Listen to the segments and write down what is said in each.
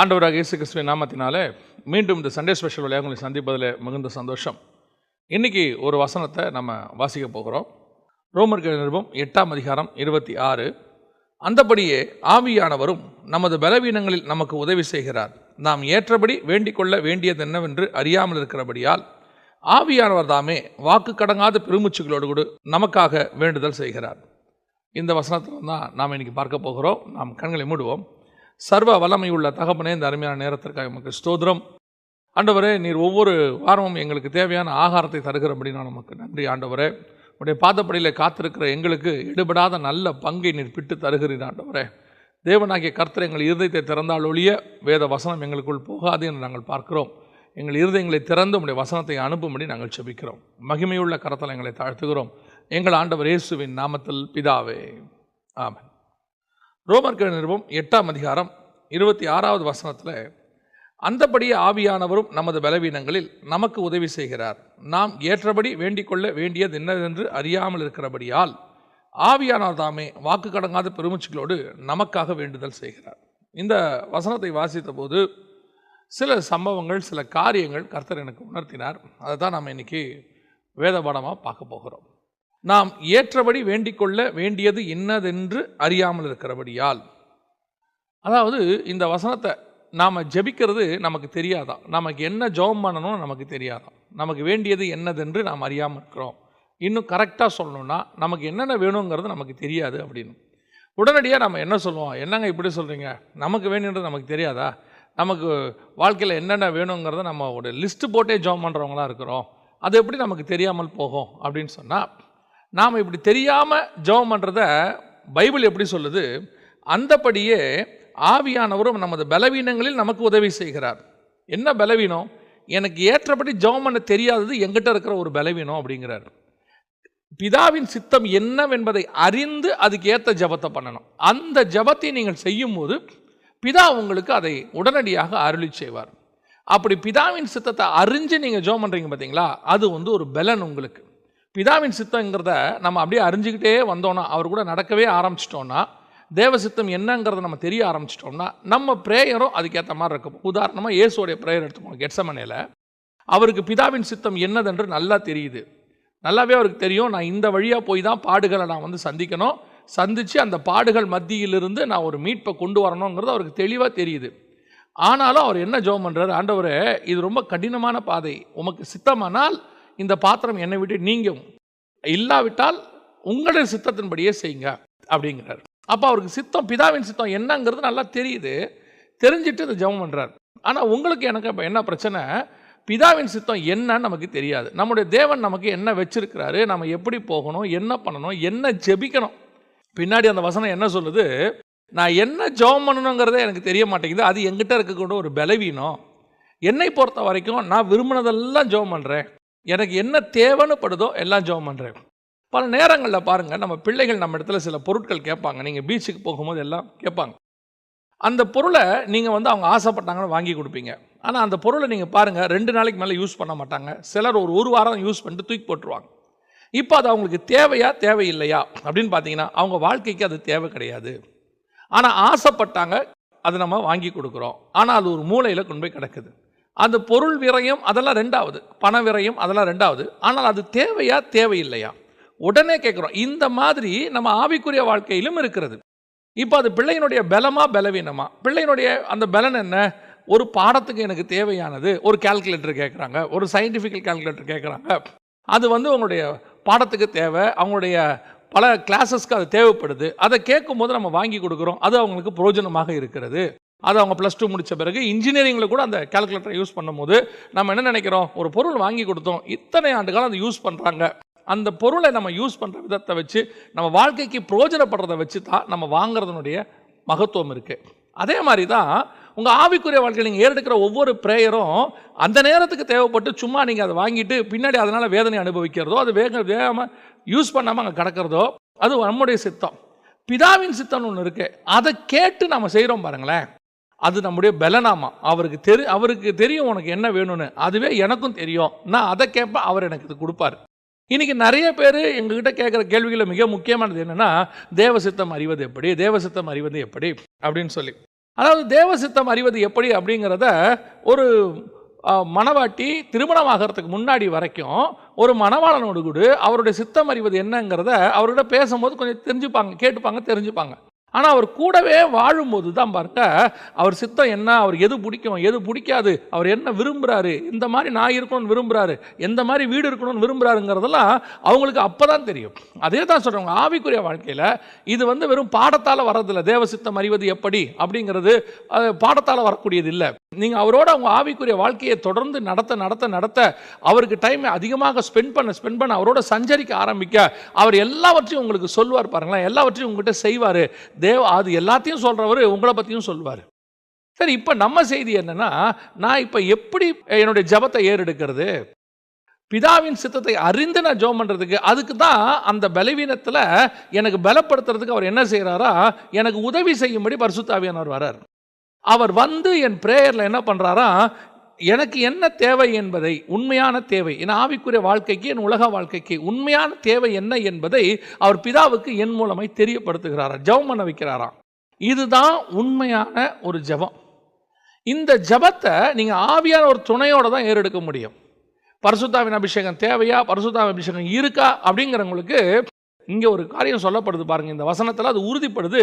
ஆண்டவராக இயேசு கிறிஸ்துவின் நாமத்தினாலே மீண்டும் இந்த சண்டே ஸ்பெஷல் வழியாக உங்களை சந்திப்பதில் மிகுந்த சந்தோஷம். இன்னைக்கு ஒரு வசனத்தை நம்ம வாசிக்க போகிறோம். ரோமர்கள் நிருபம்? எட்டாம் அதிகாரம் இருபத்தி ஆறு. அந்தபடியே ஆவியானவரும் நமது பலவீனங்களில் நமக்கு உதவி செய்கிறார். நாம் ஏற்றபடி வேண்டிக் கொள்ள வேண்டியது என்னவென்று அறியாமல் இருக்கிறபடியால் ஆவியானவர் தாமே வாக்கு கடங்காத பெருமூச்சுகளோடு கூட நமக்காக வேண்டுதல் செய்கிறார். இந்த வசனத்தில் தான் நாம் இன்றைக்கி பார்க்க போகிறோம். நாம் கண்களை மூடுவோம். சர்வ வல்லமையுள்ள தகப்பனே இந்த அருமையான நேரத்திற்காக நமக்கு ஸ்தோத்திரம். ஆண்டவரே நீர் ஒவ்வொரு வாரமும் எங்களுக்கு தேவையான ஆகாரத்தை தருகிறபடி நான் நமக்கு நன்றி ஆண்டவரே. உடைய பாதப்படியில் காத்திருக்கிற எங்களுக்கு எடுபடாத நல்ல பங்கை நீர் பிட்டு தருகிறீர் ஆண்டவரே. தேவனாகிய கர்த்தர் எங்கள் இருதயத்தை திறந்தால் ஒழிய வேத வசனம் எங்களுக்குள் போகாது என்று நாங்கள் பார்க்கிறோம். எங்கள் இருதயங்களை திறந்து உடைய வசனத்தை அனுப்பும்படி நாங்கள் செபிக்கிறோம். மகிமையுள்ள கரத்தில் எங்களை தாழ்த்துகிறோம். எங்கள் ஆண்டவர் இயேசுவின் நாமத்தில் பிதாவே. ஆமன். ரோமர்கள் நிருபம் எட்டாம் அதிகாரம் இருபத்தி ஆறாவது வசனத்தில் அந்தபடி ஆவியானவரும் நமது பலவீனங்களில் நமக்கு உதவி செய்கிறார். நாம் ஏற்றபடி வேண்டிக்கொள்ள வேண்டியது என்னவென்று அறியாமல் இருக்கிறபடியால் ஆவியானவர் தாமே வாக்கு கடங்காத பெருமூச்சுகளோடு நமக்காக வேண்டுதல் செய்கிறார். இந்த வசனத்தை வாசித்த போது சில சம்பவங்கள் சில காரியங்கள் கர்த்தர் எனக்கு உணர்த்தினார். அதை தான் நாம் இன்றைக்கி வேத பாடமாக பார்க்க போகிறோம். நாம் ஏற்றபடி வேண்டிக்கொள்ள வேண்டியது என்னதென்று அறியாமல் இருக்கிறபடியால். அதாவது இந்த வசனத்தை நாம் ஜெபிக்கிறது நமக்கு தெரியாதான் நமக்கு என்ன ஜெபம் பண்ணணும்னு நமக்கு தெரியாதான் நமக்கு வேண்டியது என்னதென்று நாம் அறியாமல் இருக்கிறோம். இன்னும் கரெக்டாக சொல்லணும்னா நமக்கு என்னென்ன வேணுங்கிறது நமக்கு தெரியாது அப்படின்னு. உடனடியாக நம்ம என்ன சொல்லுவோம்? என்னங்க இப்படி சொல்கிறீங்க நமக்கு வேணுன்றது நமக்கு தெரியாதா? நமக்கு வாழ்க்கையில் என்னென்ன வேணுங்கிறத நம்ம ஒரு லிஸ்ட்டு போட்டே ஜெபம் பண்ணுறவங்களா இருக்கிறோம். அது எப்படி நமக்கு தெரியாமல் போகும் அப்படின்னு சொன்னால் நாம் இப்படி தெரியாமல் ஜெபம் பண்ணுறத பைபிள் எப்படி சொல்லுது? அந்தபடியே ஆவியானவரும் நமது பலவீனங்களில் நமக்கு உதவி செய்கிறார். என்ன பலவீனம்? எனக்கு ஏற்றபடி ஜெபம் பண்ண தெரியாதது எங்கிட்ட இருக்கிற ஒரு பலவீனம் அப்படிங்கிறார். பிதாவின் சித்தம் என்னவென்பதை அறிந்து அதுக்கு ஏற்ற ஜபத்தை பண்ணணும். அந்த ஜபத்தை நீங்கள் செய்யும்போது பிதா உங்களுக்கு அதை உடனடியாக அருளி செய்வார். அப்படி பிதாவின் சித்தத்தை அறிஞ்சு நீங்கள் ஜெபம் பண்ணுறீங்க பார்த்தீங்களா அது வந்து ஒரு பலன் உங்களுக்கு. பிதாவின் சித்தங்கிறத நம்ம அப்படியே அறிஞ்சிக்கிட்டே வந்தோன்னா அவர் கூட நடக்கவே ஆரம்பிச்சிட்டோன்னா தேவ சித்தம் என்னங்கிறத நம்ம தெரிய ஆரம்பிச்சிட்டோம்னா நம்ம ப்ரேயரும் அதுக்கேற்ற மாதிரி இருக்கும். உதாரணமாக இயேசுடைய ப்ரேயர் எடுத்துக்கோங்க கெட்சமனையில் அவருக்கு பிதாவின் சித்தம் என்னதென்று நல்லா தெரியுது. நல்லாவே அவருக்கு தெரியும் நான் இந்த வழியாக போய் தான் பாடுகளை நான் வந்து சந்திக்கணும். சந்தித்து அந்த பாடுகள் மத்தியிலிருந்து நான் ஒரு மீட்பை கொண்டு வரணுங்கிறது அவருக்கு தெளிவாக தெரியுது. ஆனாலும் அவர் என்ன ஜோம் பண்ணுறாரு ஆண்டவர் இது ரொம்ப கடினமான பாதை. உமக்கு சித்தமானால் இந்த பாத்திரம் என்னை விட்டு நீங்கும். இல்லாவிட்டால் உங்களுடைய சித்தத்தின்படியே செய்யுங்க அப்படிங்கிறார். அப்போ அவருக்கு சித்தம் பிதாவின் சித்தம் என்னங்கிறது நல்லா தெரியுது. தெரிஞ்சுட்டு இந்த ஜெபம் பண்ணுறார் ஆனால் உங்களுக்கு எனக்கு இப்போ என்ன பிரச்சனை? பிதாவின் சித்தம் என்னன்னு நமக்கு தெரியாது. நம்முடைய தேவன் நமக்கு என்ன வச்சிருக்கிறாரு? நம்ம எப்படி போகணும்? என்ன பண்ணணும்? என்ன ஜெபிக்கணும்? பின்னாடி அந்த வசனம் என்ன சொல்லுது? நான் என்ன ஜெபம் பண்ணணுங்கிறதே எனக்கு தெரிய மாட்டேங்குது. அது எங்கிட்ட இருக்கக்கூடிய ஒரு பலவீனம். என்னை பொறுத்த வரைக்கும் நான் விரும்பினதெல்லாம் ஜெபம் பண்ணுறேன் எனக்கு என்ன தேவைன்னு படுதோ எல்லாம் ஜெபம் பண்ணுறேன் பல நேரங்களில் பாருங்கள் நம்ம பிள்ளைகள் நம்ம இடத்துல சில பொருட்கள் கேட்பாங்க. நீங்கள் பீச்சுக்கு போகும்போது எல்லாம் கேட்பாங்க. அந்த பொருளை நீங்கள் வந்து அவங்க ஆசைப்பட்டாங்கன்னு வாங்கி கொடுப்பீங்க. ஆனால் அந்த பொருளை நீங்கள் பாருங்கள் ரெண்டு நாளைக்கு மேலே யூஸ் பண்ண மாட்டாங்க. சிலர் ஒரு ஒரு வாரம் யூஸ் பண்ணிட்டு தூக்கி போட்டுருவாங்க. இப்போ அது அவங்களுக்கு தேவையா தேவையில்லையா அப்படின்னு பார்த்தீங்கன்னா அவங்க வாழ்க்கைக்கு அது தேவை கிடையாது. ஆனால் ஆசைப்பட்டாங்க அதை நம்ம வாங்கி கொடுக்குறோம். ஆனால் அது ஒரு மூலையில் கொண்டு போய் கிடக்குது. அந்த பொருள் விரயம் அதெல்லாம் ரெண்டாவது. பண விரயம் அதெல்லாம் ரெண்டாவது. ஆனால் அது தேவையா தேவையில்லையா? உடனே கேட்குறோம் இந்த மாதிரி நம்ம ஆவிக்குரிய வாழ்க்கையிலும் இருக்கிறது. இப்போ அது பிள்ளையினுடைய பலமா பலவீனமா? பிள்ளையினுடைய அந்த பலன் என்ன? ஒரு பாடத்துக்கு எனக்கு தேவையானது ஒரு கால்குலேட்டர் கேட்குறாங்க ஒரு சயின்டிஃபிக்கல் கால்குலேட்டர் கேட்குறாங்க. அது வந்து உங்களுடைய பாடத்துக்கு தேவை அவங்களுடைய பல கிளாஸஸ்க்கு அது தேவைப்படுது. அதை கேட்கும்போது நம்ம வாங்கி கொடுக்குறோம் அது அவங்களுக்கு பிரயோஜனமாக இருக்கிறது. அது அவங்க ப்ளஸ் டூ முடித்த பிறகு இன்ஜினியரிங்கில் கூட அந்த கால்குலேட்டரை யூஸ் பண்ணும்போது நம்ம என்ன நினைக்கிறோம்? ஒரு பொருள் வாங்கி கொடுத்தோம். இத்தனை ஆண்டுகாலம் அதை யூஸ் பண்ணுறாங்க அந்த பொருளை நம்ம யூஸ் பண்ணுற விதத்தை வச்சு நம்ம வாழ்க்கைக்கு பிரயோஜனப்படுறதை வச்சு தான் நம்ம வாங்குறதுனுடைய மகத்துவம் இருக்குது அதே மாதிரி தான் உங்கள் ஆவிக்குரிய வாழ்க்கையில் நீங்கள் ஏறெடுக்கிற ஒவ்வொரு ப்ரேயரும் அந்த நேரத்துக்கு தேவைப்பட்டு சும்மா நீங்கள் அதை வாங்கிட்டு பின்னாடி அதனால் வேதனை அனுபவிக்கிறதோ அது வேக வேகாமல் யூஸ் பண்ணாமல் அங்கே கிடக்கிறதோ அது நம்முடைய சித்தம். பிதாவின் சித்தம்னு ஒன்று இருக்குது அதை கேட்டு நம்ம செய்கிறோம் பாருங்களேன். அது நம்முடைய பலனாமா? அவருக்கு தெரி அவருக்கு தெரியும் உனக்கு என்ன வேணும்னு. அதுவே எனக்கும் தெரியும். நான் அதை கேட்பேன் அவர் எனக்கு இது கொடுப்பாரு. இன்றைக்கி நிறைய பேர் எங்ககிட்ட கேட்குற கேள்விகளில் மிக முக்கியமானது என்னென்னா தேவசித்தம் அறிவது எப்படி? தேவசித்தம் அறிவது எப்படி? அப்படின்னு சொல்லி. அதாவது தேவ சித்தம் அறிவது எப்படி அப்படிங்கிறத ஒரு மணவாட்டி திருமணம் ஆகிறதுக்கு முன்னாடி வரைக்கும் ஒரு மணவாளனோடு கூட அவருடைய சித்தம் அறிவது என்னங்கிறத அவர்கிட்ட பேசும்போது கொஞ்சம் தெரிஞ்சுப்பாங்க கேட்டுப்பாங்க தெரிஞ்சுப்பாங்க. ஆனால் அவர் கூடவே வாழும்போது தான் பாருங்க அவர் சித்தம் என்ன அவர் எது பிடிக்கும் எது பிடிக்காது அவர் என்ன விரும்புகிறாரு இந்த மாதிரி நான் இருக்கணும்னு விரும்புகிறாரு எந்த மாதிரி வீடு இருக்கணும்னு விரும்புகிறாருங்கிறதெல்லாம் அவங்களுக்கு அப்போ தான் தெரியும். அதே தான் சொல்கிறவங்க ஆவிக்குரிய வாழ்க்கையில் இது வந்து வெறும் பாடத்தால் வர்றதில்ல தேவ சித்தம் அறிவது எப்படி அப்படிங்கிறது பாடத்தால் வரக்கூடியது இல்லை. நீங்கள் அவரோட அவங்க ஆவிக்குரிய வாழ்க்கையை தொடர்ந்து நடத்த நடத்த நடத்த அவருக்கு டைம் அதிகமாக ஸ்பெண்ட் பண்ண ஸ்பெண்ட் பண்ண அவரோட சஞ்சரிக்க ஆரம்பிக்க அவர் எல்லாவற்றையும் உங்களுக்கு சொல்லுவார் பாருங்களேன் எல்லாவற்றையும் உங்ககிட்ட செய்வார். தேவ அது எல்லாத்தையும் சொல்கிறவர் உங்களை பற்றியும் சொல்லுவார். சரி இப்போ நம்ம செய்தி என்னென்னா நான் இப்போ எப்படி என்னுடைய ஜபத்தை ஏறெடுக்கிறது? பிதாவின் சித்தத்தை அறிந்து நான் ஜோம் பண்ணுறதுக்கு அதுக்கு தான் அந்த பலவீனத்தில் எனக்கு பலப்படுத்துறதுக்கு அவர் என்ன செய்கிறாரா எனக்கு உதவி செய்யும்படி பரிசுத்தாவியானவர் வரார். அவர் வந்து என் ப்ரேயரில் என்ன பண்ணுறாரா எனக்கு என்ன தேவை என்பதை உண்மையான தேவை என் ஆவிக்குரிய வாழ்க்கைக்கு என் உலக வாழ்க்கைக்கு உண்மையான தேவை என்ன என்பதை அவர் பிதாவுக்கு என் மூலமாய் தெரியப்படுத்துகிறாரா ஜபம் பண்ண வைக்கிறாராம். இதுதான் உண்மையான ஒரு ஜெபம். இந்த ஜெபத்தை நீங்கள் ஆவியான ஒரு துணையோடு தான் ஏறெடுக்க முடியும். பரசுத்தாவின் அபிஷேகம் தேவையா பரசுத்தாவின் அபிஷேகம் இருக்கா அப்படிங்கிறவங்களுக்கு இங்கே ஒரு காரியம் சொல்லப்படுது பாருங்கள் இந்த வசனத்தில் அது உறுதிப்படுது.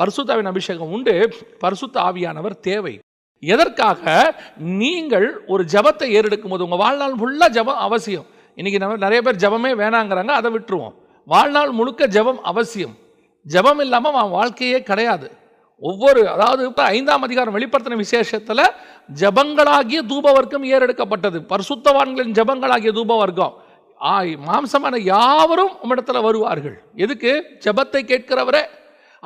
பரிசுத்தாவின் அபிஷேகம் உண்டு பரிசுத்த ஆவியானவர் தேவை. எதற்காக? நீங்கள் ஒரு ஜெபத்தை ஏறெடுக்கும் போது உங்கள் வாழ்நாள் ஃபுல்லாக ஜெபம் அவசியம். இன்றைக்கி நம்ம நிறைய பேர் ஜெபமே வேணாங்கிறாங்க அதை விட்டுருவோம். வாழ்நாள் முழுக்க ஜெபம் அவசியம். ஜெபம் இல்லாமல் அவன் வாழ்க்கையே கிடையாது. ஒவ்வொரு அதாவது இப்போ ஐந்தாம் அதிகாரம் வெளிப்படுத்தின விசேஷத்தில் ஜபங்களாகிய தூப வர்க்கம் ஏறெடுக்கப்பட்டது. பரிசுத்தவான்களின் ஜபங்களாகிய தூப வர்க்கம் ஆய் மாம்சமான யாவரும் உம்மிடத்தில் வருவார்கள். எதுக்கு? ஜெபத்தை கேட்கிறவரே.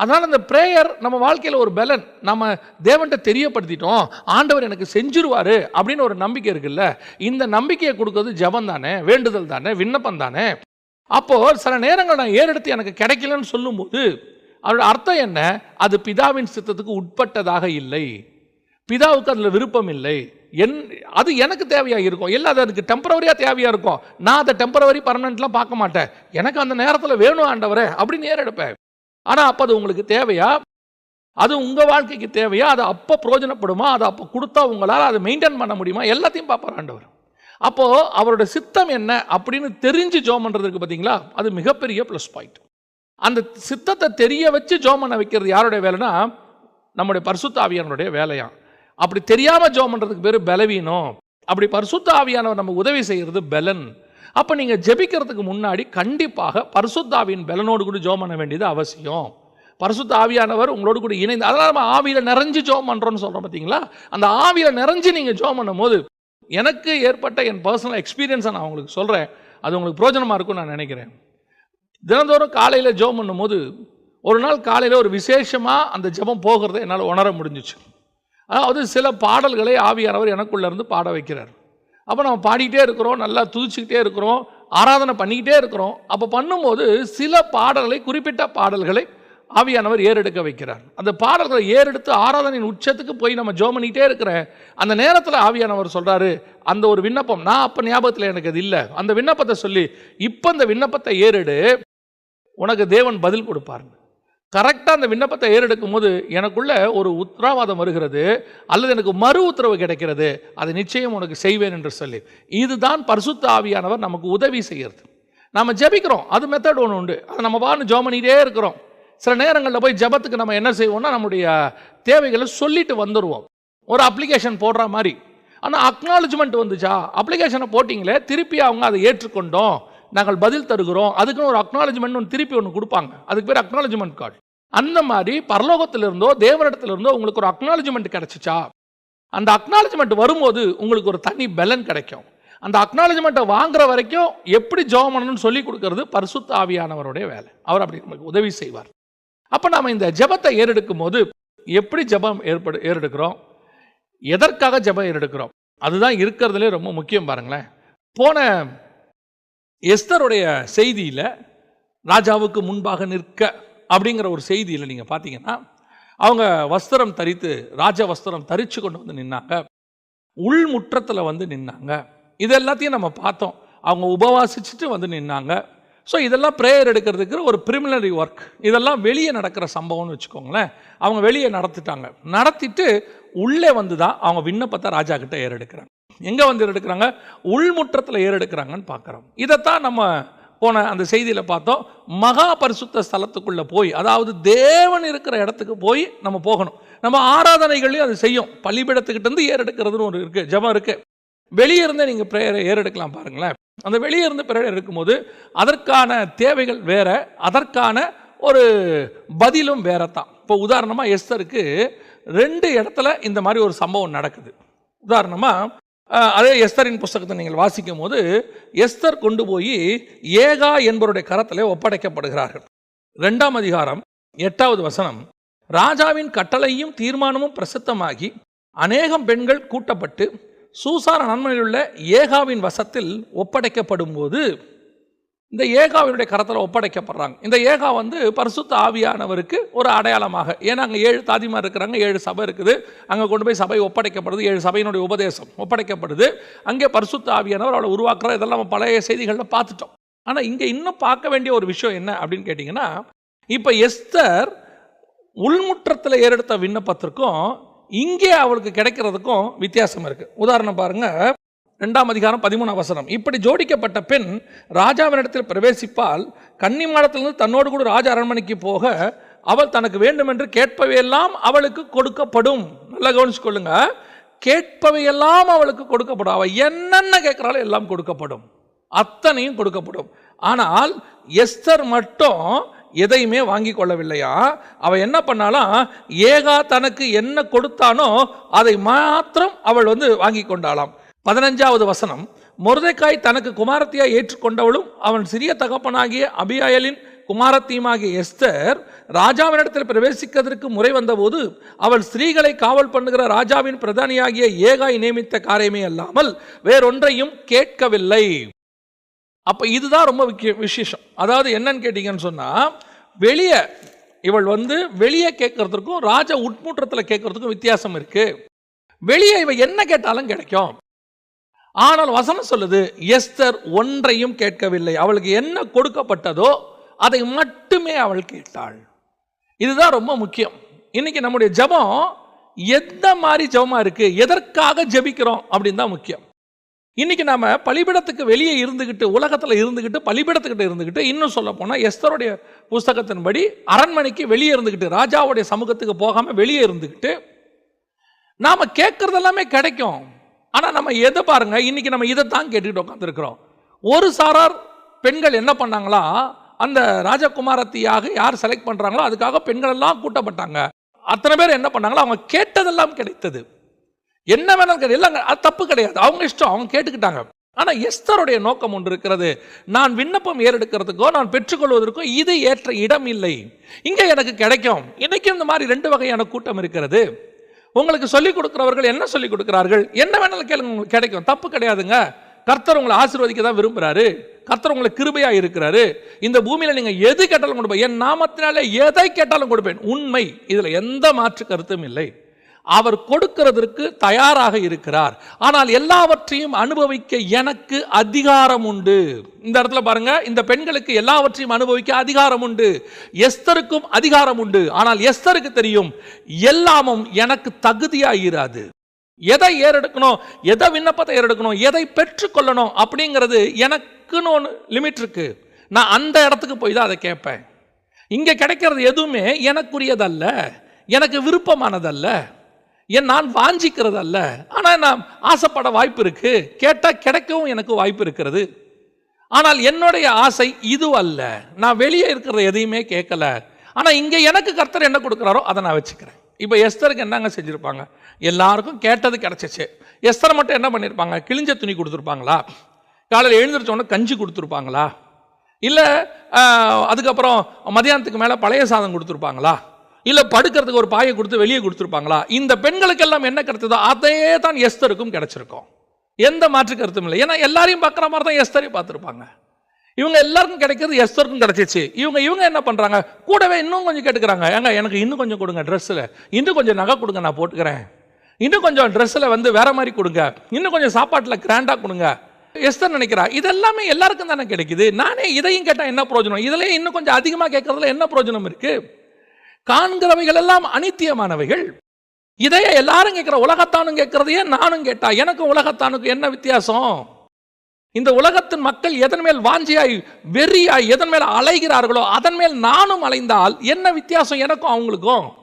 அதனால் அந்த ப்ரேயர் நம்ம வாழ்க்கையில் ஒரு பலன். நம்ம தேவன்கிட்ட தெரியப்படுத்திட்டோம். ஆண்டவர் எனக்கு செஞ்சிருவாரு அப்படின்னு ஒரு நம்பிக்கை இருக்குல்ல? இந்த நம்பிக்கையை கொடுக்கறது ஜபம் தானே வேண்டுதல் தானே விண்ணப்பம் தானே அப்போது சில நேரங்கள் நான் ஏறெடுத்து எனக்கு கிடைக்கலன்னு சொல்லும்போது அதோட அர்த்தம் என்ன? அது பிதாவின் சித்தத்துக்கு உட்பட்டதாக இல்லை. பிதாவுக்கு அதில் விருப்பம் இல்லை. என் அது எனக்கு தேவையாக இருக்கும். இல்லை அது அதுக்கு டெம்பரவரியாக தேவையாக இருக்கும். நான் அதை டெம்பரவரி பர்மனெண்ட்லாம் பார்க்க மாட்டேன். எனக்கு அந்த நேரத்தில் வேணும் ஆண்டவரே அப்படின்னு ஏறெடுப்பேன். ஆனால் அப்போ அது உங்களுக்கு தேவையா? அது உங்கள் வாழ்க்கைக்கு தேவையா? அது அப்போ பிரயோஜனப்படுமா? அது அப்போ கொடுத்தா உங்களால் அதை மெயின்டைன் பண்ண முடியுமா? எல்லாத்தையும் பார்ப்பார் ஆண்டவர். அப்போது அவரோட சித்தம் என்ன அப்படின்னு தெரிஞ்சு ஜோம் பண்ணுறதுக்கு பார்த்தீங்களா அது மிகப்பெரிய ப்ளஸ் பாயிண்ட் அந்த சித்தத்தை தெரிய வச்சு ஜோம் பண்ண வைக்கிறது யாருடைய வேலைனா நம்முடைய பரிசுத்த ஆவியானவருடைய வேலையாம் அப்படி தெரியாமல் ஜோம் பண்ணுறதுக்கு பேர் பலவீனம். அப்படி பரிசுத்த ஆவியானவர் நம்ம உதவி செய்கிறது பலன். அப்போ நீங்கள் ஜெபிக்கிறதுக்கு முன்னாடி கண்டிப்பாக பரிசுத்த ஆவியின் பலனோடு கூட ஜோம் பண்ண வேண்டியது அவசியம். பரிசுத்த ஆவியானவர் உங்களோடு கூட இணைந்து அதனால் நம்ம ஆவியில் நிறைஞ்சு ஜோம் பண்ணுறோன்னு சொல்கிறோம் பார்த்தீங்களா அந்த ஆவியில் நிறைஞ்சு நீங்கள் ஜோம் பண்ணும்போது எனக்கு ஏற்பட்ட என் பர்சனல் எக்ஸ்பீரியன்ஸை நான் உங்களுக்கு சொல்கிறேன் அது உங்களுக்கு பிரோஜனமாக இருக்கும்னு நான் நினைக்கிறேன். தினந்தோறும் காலையில் ஜோம் பண்ணும்போது ஒரு நாள் காலையில் ஒரு விசேஷமாக அந்த ஜெபம் போகிறத என்னால் உணர முடிஞ்சிச்சு. அதாவது சில பாடல்களை ஆவியானவர் எனக்குள்ளேருந்து பாட வைக்கிறார். அப்போ நம்ம பாடிக்கிட்டே இருக்கிறோம் நல்லா துதிச்சுக்கிட்டே இருக்கிறோம் ஆராதனை பண்ணிக்கிட்டே இருக்கிறோம். அப்போ பண்ணும்போது சில பாடல்களை குறிப்பிட்ட பாடல்களை ஆவியானவர் ஏறெடுக்க வைக்கிறார். அந்த பாடல்களை ஏறெடுத்து ஆராதனையின் உச்சத்துக்கு போய் நம்ம ஜோம் பண்ணிக்கிட்டே இருக்கிற அந்த நேரத்தில் ஆவியானவர் சொல்கிறாரு அந்த ஒரு விண்ணப்பம் நான் அப்போ ஞாபகத்தில் எனக்கு அது இல்லை. அந்த விண்ணப்பத்தை சொல்லி இப்போ அந்த விண்ணப்பத்தை ஏறெடு உனக்கு தேவன் பதில் கொடுப்பாருங்க கரெக்டாக அந்த விண்ணப்பத்தை ஏறெடுக்கும் போது எனக்குள்ள ஒரு உத்தரவாதம் வருகிறது அல்லது எனக்கு மறு உத்தரவு கிடைக்கிறது அதை நிச்சயம் உனக்கு செய்வேன் என்று சொல்லி. இதுதான் பரிசுத்த ஆவியானவர் நமக்கு உதவி செய்கிறது. நம்ம ஜெபிக்கிறோம். அது மெத்தட் ஒன்று உண்டு. அது நம்ம வான்னு ஜெபம் பண்ணிக்கிட்டே இருக்கிறோம். சில நேரங்களில் போய் ஜெபத்துக்கு நம்ம என்ன செய்வோம்னா நம்முடைய தேவைகளை சொல்லிட்டு வந்துடுவோம் ஒரு அப்ளிகேஷன் போடுற மாதிரி. ஆனால் அக்னாலஜ்மெண்ட் வந்துச்சா? அப்ளிகேஷனை போட்டிங்களே திருப்பி அவங்க அதை ஏற்றுக்கொண்டோம். நாங்கள் பதில் தருகிறோம். அதுக்குன்னு ஒரு அக்னாலஜ்மெண்ட் ஒன்று திருப்பி ஒன்று கொடுப்பாங்க. அதுக்கு பேர் அக்னாலஜ்மெண்ட் கார்டு அந்த மாதிரி பரலோகத்திலிருந்தோ தேவரிடத்திலிருந்தோ உங்களுக்கு ஒரு அக்னாலஜ்மெண்ட் கிடைச்சிச்சா? அந்த அக்னாலஜ்மெண்ட் வரும்போது உங்களுக்கு ஒரு தனி பலன் கிடைக்கும். அந்த அக்னாலஜ்மெண்ட்டை வாங்குற வரைக்கும் எப்படி ஜெபம் பண்ணணும்னு சொல்லி கொடுக்கறது பரிசுத்த ஆவியானவருடைய வேலை. அவர் அப்படி நமக்கு உதவி செய்வார். அப்போ நாம் இந்த ஜெபத்தை ஏறெடுக்கும் போது எப்படி ஜெபம் ஏற்படு ஏறெடுக்கிறோம்? எதற்காக ஜெபம் ஏறெடுக்கிறோம்? அதுதான் இருக்கிறதுலே ரொம்ப முக்கியம் பாருங்களேன். போன எஸ்தருடைய செய்தியில் ராஜாவுக்கு முன்பாக நிற்க அப்படிங்கிற ஒரு செய்தியில் நீங்கள் பார்த்தீங்கன்னா அவங்க வஸ்திரம் தரித்து ராஜ வஸ்திரம் தரித்து கொண்டு வந்து நின்னாங்க. உள்முற்றத்தில் வந்து நின்னாங்க. இது எல்லாத்தையும் நம்ம பார்த்தோம். அவங்க உபவாசிச்சுட்டு வந்து நின்னாங்க. ஸோ இதெல்லாம் ப்ரேயர் எடுக்கிறதுக்கு ஒரு ப்ரிமினரி ஒர்க் இதெல்லாம் வெளியே நடக்கிற சம்பவம்னு வச்சுக்கோங்களேன். அவங்க வெளியே நடத்திட்டாங்க. நடத்திட்டு உள்ளே வந்து தான் அவங்க விண்ணப்பத்தை ராஜா கிட்ட ஏறெடுக்கிறாங்க. எங்கே வந்து ஏறெடுக்கிறாங்க உள்முற்றத்தில் ஏறெடுக்கிறாங்கன்னு பார்க்குறோம். இதைத்தான் நம்ம போன அந்த செய்தியில் பார்த்தோம். மகா பரிசுத்த ஸ்தலத்துக்குள்ளே போய் அதாவது தேவன் இருக்கிற இடத்துக்கு போய் நம்ம போகணும். நம்ம ஆராதனைகளையும் அது செய்யும். பள்ளிப்பிடத்துக்கிட்டேருந்து ஏறெடுக்கிறதுன்னு ஒரு இருக்குது ஜெபம் இருக்குது வெளியே இருந்தே நீங்கள் ப்ரேயரை ஏறெடுக்கலாம் பாருங்களேன். அந்த வெளியே இருந்து ப்ரேயர் எடுக்கும்போது அதற்கான தேவைகள் வேற அதற்கான ஒரு பதிலும் வேற தான் இப்போ உதாரணமாக எஸ்தருக்கு ரெண்டு இடத்துல இந்த மாதிரி ஒரு சம்பவம் நடக்குது. உதாரணமாக அதே எஸ்தரின் புஸ்தகத்தை நீங்கள் வாசிக்கும் போது எஸ்தர் கொண்டு போய் ஏகா என்பவருடைய கரத்திலே ஒப்படைக்கப்படுகிறார்கள். ரெண்டாம் அதிகாரம் எட்டாவது வசனம். ராஜாவின் கட்டளையும் தீர்மானமும் பிரசித்தமாகி அநேகம் பெண்கள் கூட்டப்பட்டு சூசார நன்மையிலுள்ள ஏகாவின் வசத்தில் ஒப்படைக்கப்படும் போது இந்த ஏகாவினுடைய கரத்தில் ஒப்படைக்கப்படுறாங்க. இந்த ஏகா வந்து பரிசுத்த ஆவியானவருக்கு ஒரு அடையாளமாக. ஏன்னா அங்கே ஏழு தாதிமார் இருக்கிறாங்க ஏழு சபை இருக்குது. அங்கே கொண்டு போய் சபை ஒப்படைக்கப்படுது ஏழு சபையினுடைய உபதேசம் ஒப்படைக்கப்படுது. அங்கே பரிசுத்த ஆவியானவர் அவளை உருவாக்குற இதெல்லாம் நம்ம பழைய செய்திகளில் பார்த்துட்டோம். ஆனால் இங்கே இன்னும் பார்க்க வேண்டிய ஒரு விஷயம் என்ன அப்படின்னு கேட்டிங்கன்னா இப்போ எஸ்தர் உள்முற்றத்தில் ஏறெடுத்த விண்ணப்பத்திற்கும் இங்கே அவளுக்கு கிடைக்கிறதுக்கும் வித்தியாசம் இருக்குது உதாரணம் பாருங்கள் ரெண்டாம் அதிகாரம் பதிமூணாம் வசனம். இப்படி ஜோடிக்கப்பட்ட பெண் ராஜாவினிடத்தில் பிரவேசிப்பால் கன்னிமாடத்திலிருந்து தன்னோடு கூட ராஜா அரண்மனைக்கு போக அவள் தனக்கு வேண்டுமென்று கேட்பவையெல்லாம் அவளுக்கு கொடுக்கப்படும். நல்லா கவனிச்சு கொள்ளுங்க கேட்பவையெல்லாம் அவளுக்கு கொடுக்கப்படும். அவள் என்னென்ன கேட்குறாலும் எல்லாம் கொடுக்கப்படும். அத்தனையும் கொடுக்கப்படும். ஆனால் எஸ்தர் மட்டும் எதையுமே வாங்கி கொள்ளவில்லையா? அவள் என்ன பண்ணாலாம் ஏகா தனக்கு என்ன கொடுத்தானோ அதை மாத்திரம் அவள் வந்து வாங்கி கொண்டாளாம். பதினஞ்சாவது வசனம் மொர்தெக்காய் தனக்கு குமாரத்தியா ஏற்றுக்கொண்டவளும் அவன் சிறிய தகப்பனாகிய அபியாயலின் குமாரத்தியுமாகிய எஸ்தர் ராஜாவினிடத்தில் பிரவேசிக்கிறதற்கு முறை வந்தபோது அவள் ஸ்திரீகளை காவல் பண்ணுகிற ராஜாவின் பிரதானியாகிய ஏகாய் நியமித்த காரியமே அல்லாமல் வேறொன்றையும் கேட்கவில்லை. அப்போ இதுதான் ரொம்ப முக்கிய விசேஷம். அதாவது என்னன்னு கேட்டிங்கன்னு சொன்னால் வெளியே இவள் வந்து வெளியே கேட்கறதுக்கும் ராஜ உட்முற்றத்தில் கேட்கறதுக்கும் வித்தியாசம் இருக்கு. வெளியே இவள் என்ன கேட்டாலும் கிடைக்கும். ஆனால் வசனம் சொல்லுது எஸ்தர் ஒன்றையும் கேட்கவில்லை. அவளுக்கு என்ன கொடுக்கப்பட்டதோ அதை மட்டுமே அவள் கேட்டாள். இதுதான் ரொம்ப முக்கியம். இன்னைக்கு நம்முடைய ஜெபம் எந்த மாதிரி ஜபமாக இருக்கு எதற்காக ஜெபிக்கிறோம் அப்படின்னு தான் முக்கியம். இன்னைக்கு நாம பலிபிடத்துக்கு வெளியே இருந்துக்கிட்டு உலகத்தில் இருந்துக்கிட்டு பலிபிடத்துக்கிட்ட இருந்துக்கிட்டு இன்னும் சொல்ல போனால் எஸ்தருடைய புஸ்தகத்தின்படி அரண்மனைக்கு வெளியே இருந்துக்கிட்டு ராஜாவுடைய சமூகத்துக்கு போகாமல் வெளியே இருந்துக்கிட்டு நாம் கேட்குறதெல்லாமே கிடைக்கும். ஆனால் நம்ம எதை பாருங்க? இன்னைக்கு நம்ம இதை தான் கேட்டுக்கிட்டு உட்காந்துருக்குறோம் ஒரு சாரார் பெண்கள் என்ன பண்ணாங்களா? அந்த ராஜகுமாரத்தியாக யார் செலக்ட் பண்ணுறாங்களோ அதுக்காக பெண்கள் எல்லாம் கூட்டப்பட்டாங்க. அத்தனை பேர் என்ன பண்ணாங்களோ? அவங்க கேட்டதெல்லாம் கிடைத்தது. என்ன வேணாலும் கிடையாது அது தப்பு கிடையாது. அவங்க இஷ்டம் அவங்க கேட்டுக்கிட்டாங்க. ஆனால் எஸ்தருடைய நோக்கம் ஒன்று இருக்கிறது. நான் விண்ணப்பம் ஏறெடுக்கிறதுக்கோ நான் பெற்றுக்கொள்வதற்கோ இது ஏற்ற இடம் இல்லை. இங்கே எனக்கு கிடைக்கும். இன்னைக்கு இந்த மாதிரி ரெண்டு வகையான கூட்டம் இருக்கிறது. உங்களுக்கு சொல்லிக் கொடுக்குறவர்கள் என்ன சொல்லிக் கொடுக்குறார்கள்? என்ன வேணாலும் கேளுங்க உங்களுக்கு கிடைக்கும். தப்பு கிடையாதுங்க. கர்த்தர் உங்களை ஆசீர்வதிக்க தான் விரும்புகிறாரு கர்த்தர் உங்களை கிருபையாக இருக்கிறாரு. இந்த பூமியில் நீங்கள் எது கேட்டாலும் கொடுப்பேன். என் நாமத்தினாலே எதை கேட்டாலும் கொடுப்பேன். உண்மை. இதில் எந்த மாற்று கருத்தும் இல்லை. அவர் கொடுக்கிறதற்கு தயாராக இருக்கிறார். ஆனால் எல்லாவற்றையும் அனுபவிக்க எனக்கு அதிகாரம் உண்டு. இந்த இடத்துல பாருங்க இந்த பெண்களுக்கு எல்லாவற்றையும் அனுபவிக்க அதிகாரம் உண்டு. எஸ்தருக்கும் அதிகாரம் உண்டு. ஆனால் எஸ்தருக்கு தெரியும் எல்லாமும் எனக்கு தகுதியாயிராது. எதை ஏறெடுக்கணும் எதை விண்ணப்பத்தை ஏறெடுக்கணும் எதை பெற்றுக்கொள்ளணும் அப்படிங்கிறது எனக்குன்னு ஒன்று லிமிட் இருக்கு. நான் அந்த இடத்துக்கு போய் தான் அதை கேட்பேன். இங்கே கிடைக்கிறது எதுவுமே எனக்குரியதல்ல எனக்கு விருப்பமானதல்ல. என் நான் வாஞ்சிக்கிறது அல்ல ஆனால் நான் ஆசைப்பட வாய்ப்பு இருக்கு. கேட்டால் கிடைக்கவும் எனக்கு வாய்ப்பு இருக்கிறது. ஆனால் என்னுடைய ஆசை இது அல்ல. நான் வெளியே இருக்கிற எதையுமே கேட்கல. ஆனால் இங்கே எனக்கு கர்த்தர் என்ன கொடுக்குறாரோ அதை நான் வச்சுக்கிறேன். இப்போ எஸ்தருக்கு என்னங்க செஞ்சுருப்பாங்க? எல்லாருக்கும் கேட்டது கிடச்சிச்சு. எஸ்தர் மட்டும் என்ன பண்ணியிருப்பாங்க கிழிஞ்ச துணி கொடுத்துருப்பாங்களா? காலையில் எழுந்திரிச்ச உடனே கஞ்சி கொடுத்துருப்பாங்களா? இல்லை அதுக்கப்புறம் மதியானத்துக்கு மேலே பழைய சாதம் கொடுத்துருப்பாங்களா? இல்லை படுக்கிறதுக்கு ஒரு பாயை கொடுத்து வெளியே கொடுத்துருப்பாங்களா? இந்த பெண்களுக்கெல்லாம் என்ன கிடைச்சதோ அதே தான் எஸ்தருக்கும் கிடைச்சிருக்கும். எந்த மாற்று கருத்தும் இல்லை. ஏன்னா எல்லாரையும் பார்க்குற மாதிரி தான் எஸ்தரையும் பார்த்துருப்பாங்க. இவங்க எல்லாருக்கும் கிடைக்கிறது எஸ்தருக்கும் கிடைச்சிச்சு. இவங்க இவங்க என்ன பண்ணுறாங்க கூடவே இன்னும் கொஞ்சம் கேட்டுக்கிறாங்க. ஏங்க எனக்கு இன்னும் கொஞ்சம் கொடுங்க ட்ரெஸ்ஸில் இன்னும் கொஞ்சம் நகை கொடுங்க நான் போட்டுக்கிறேன். இன்னும் கொஞ்சம் ட்ரெஸ்ஸில் வந்து வேற மாதிரி கொடுங்க. இன்னும் கொஞ்சம் சாப்பாட்டில் கிராண்டாக கொடுங்க. எஸ்தர் நினைக்கிறா இதெல்லாமே எல்லாருக்கும் தானே கிடைக்குது. நானே இதையும் கேட்டால் என்ன பிரயோஜனம்? இதில் இன்னும் கொஞ்சம் அதிகமாக கேட்கறதுல என்ன பிரயோஜனம் இருக்குது காண்கிறவைகள் எல்லாம் அனித்தியமானவைகள். இதையே எல்லாரும் கேட்குற உலகத்தானும் கேட்கறதையே நானும் கேட்டா எனக்கும் உலகத்தானுக்கும் என்ன வித்தியாசம்? இந்த உலகத்தின் மக்கள் எதன் மேல் வாஞ்சியாய் வெறியாய் எதன் மேல் அலைகிறார்களோ அதன் மேல் நானும் அலைந்தால் என்ன வித்தியாசம் எனக்கும் அவங்களுக்கும்?